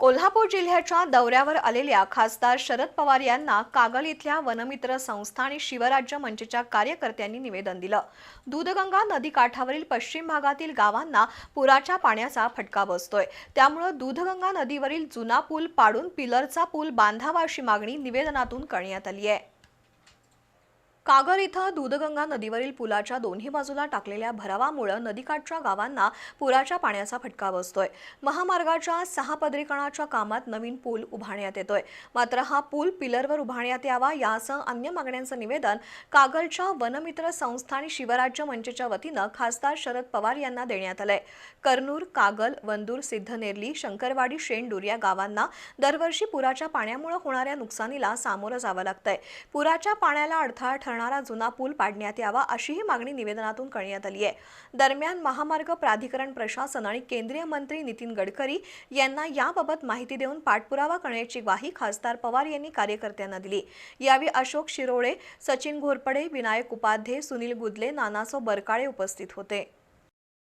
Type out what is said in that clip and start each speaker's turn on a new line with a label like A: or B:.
A: कोल्हापूर जिल्ह्याच्या दौऱ्यावर आलेल्या खासदार शरद पवार यांना कागल इथल्या वनमित्र संस्था आणि शिवराज्य मंचच्या कार्यकर्त्यांनी निवेदन दिलं. दूधगंगा नदीकाठावरील पश्चिम भागातील गावांना पुराच्या पाण्याचा फटका बसतोय. त्यामुळं दूधगंगा नदीवरील जुना पूल पाडून पिलरचा पूल बांधावा अशी मागणी निवेदनातून करण्यात आली आहे. कागल इथं दूधगंगा नदीवरील पुलाच्या दोन्ही बाजूला टाकलेल्या भरावामुळे नदीकाठच्या गावांना पुराच्या पाण्याचा फटका बसतोय. महामार्गाच्या सहा पदरीकरणाच्या कामात नवीन पूल उभारण्यात येतोय. मात्र हा पूल पिलरवर उभारण्यात यावा यासह अन्य मागण्यांचं निवेदन कागलच्या वनमित्र संस्था आणि शिवराज्य मंचच्या वतीनं खासदार शरद पवार यांना देण्यात आलंय. कर्नूर कागल वंदूर सिद्धनेरली शंकरवाडी शेंडूर या गावांना दरवर्षी पुराच्या पाण्यामुळे होणाऱ्या नुकसानीला सामोरं जावं लागतंय. पुराच्या पाण्याला अडथळा करणारा जुना पूल पाडण्यात यावा अशीही मागणी निवेदनातून करण्यात आली आहे. दरम्यान महामार्ग प्राधिकरण प्रशासन आणि केंद्रीय मंत्री नितीन गडकरी यांना याबाबत माहिती देऊन पाठपुरावा करण्याची ग्वाही खासदार पवार यांनी कार्यकर्त्यांना दिली. यावेळी अशोक शिरोळे सचिन घोरपडे विनायक उपाध्ये सुनील गुदले नानासो बरकाळे उपस्थित होते.